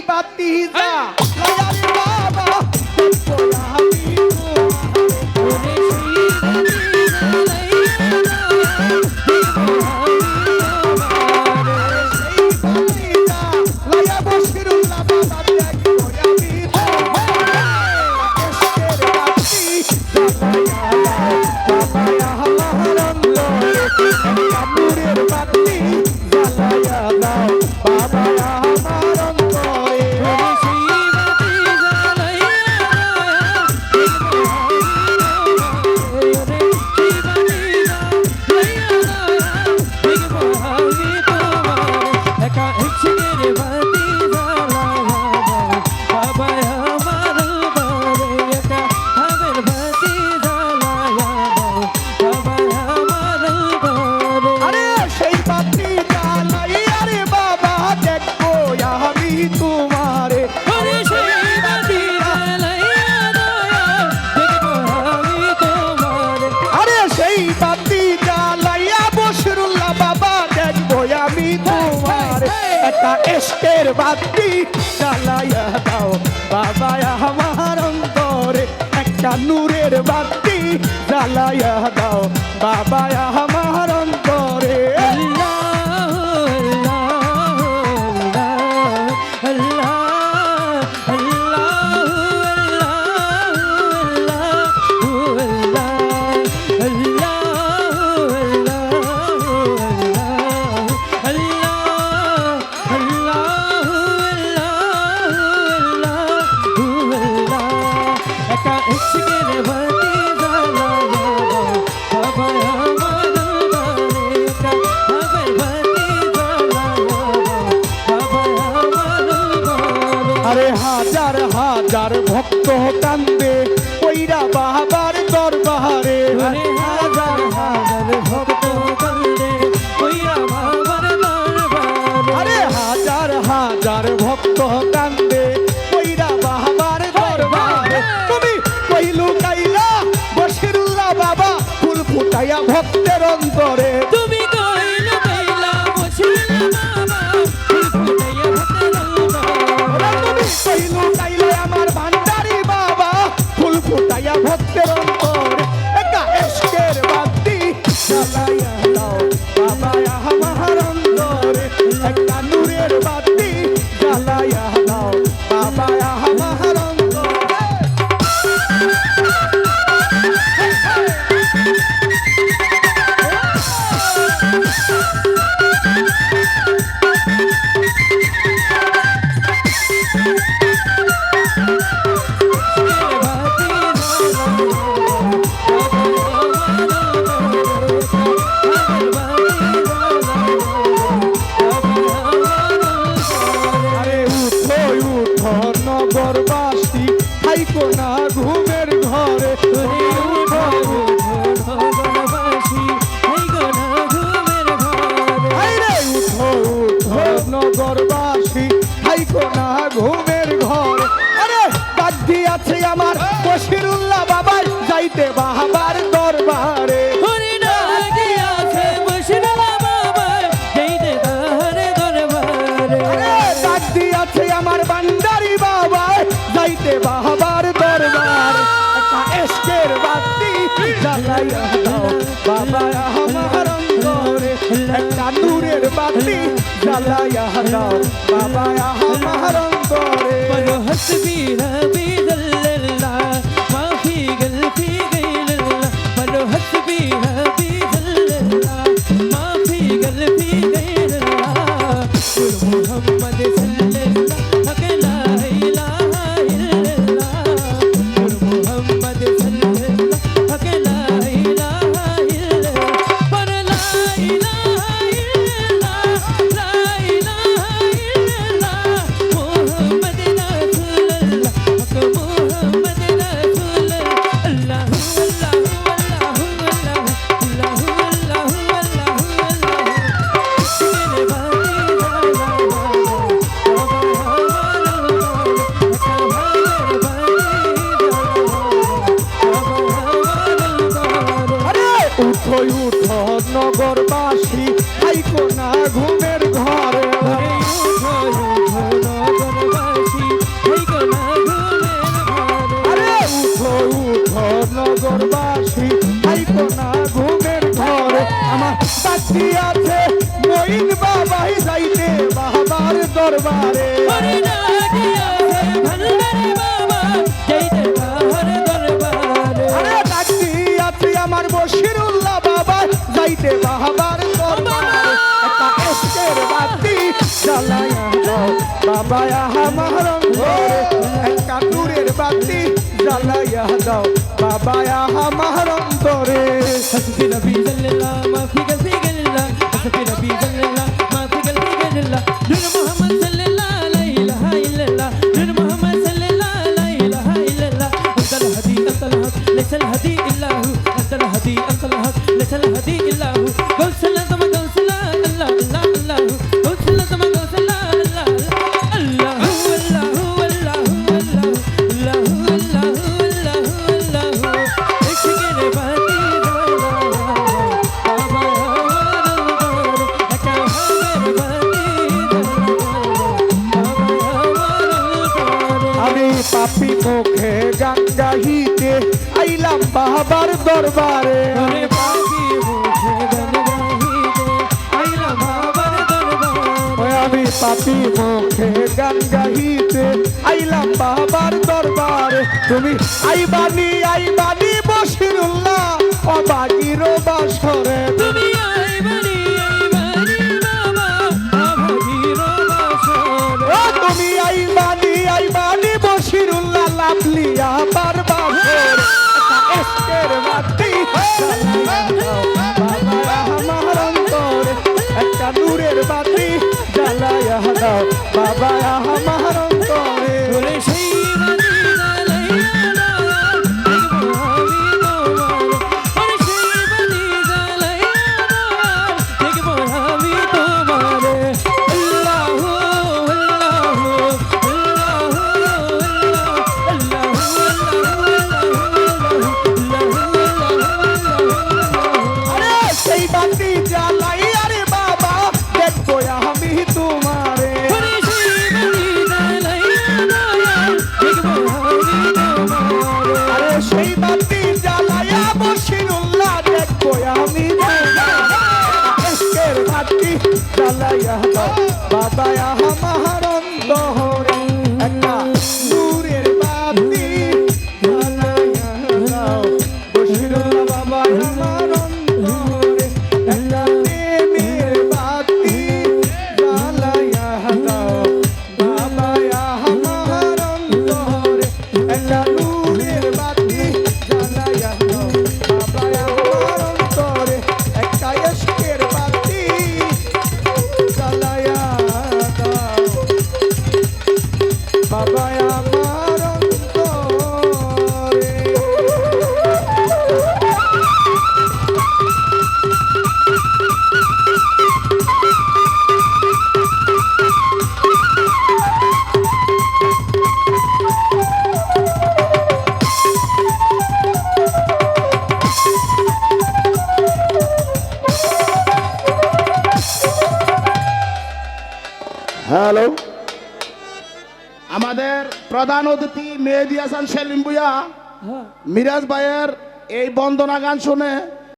বাতি যা হ্যাঁ। বাবা। তা এসকের বাতি জ্বালাইয়া দাও। বাবা আমার অন্তরে একটা নূরের বাতি জ্বালাইয়া দাও। ঘরে হাজার হাজার ভক্ত কান্দে কইরা বাহাবার দরবারে। হাজার আরে হাজার হাজার ভক্ত কান্দে কইরা দরবারে। তুমি কইলু কাইলা বসিরুল্লাহ বাবা ফুল ফুটাইয়া ভক্তের অন্তরে। বাবা আমার অন্তরে আগুনটি জ্বালাইয়া দাও। বাবা আমার অন্তরে হাসবি নবী সাল্লাল্লাহ মাফি গলতি গল্লা হাসবি নবী সাল্লাল্লাহ মাফি গলতি গল্লা নূর মুহাম্মদ সাল্লাল্লাহু আলাইহি ইলাহা ইল্লাল্লাহ নূর মুহাম্মদ সাল্লাল্লাহু আলাইহি ইলাহা ইল্লাল্লাহ আতাল হাদি আতাল হক লাইসাল হাদি ইল্লাহু আতাল হাদি আতাল হক লাইসাল হাদি বাবার দরবারে। আমি পাপি মুখে গান গাহিতে আইলাম বাবার দরবারে। তুমি আইবানি আইবানি বসিরুল্লাহ অবাগির বাসরে। তুমি নূরের বাতি জ্বালায় দাও। বাবা আমার दया हमारा হ্যালো। আমাদের প্রধান অতিথি মেহেদি হাসান সেলিম বুয়া হ্যাঁ। মিরাজ ভাইয়ের এই বন্দনা গান শুনে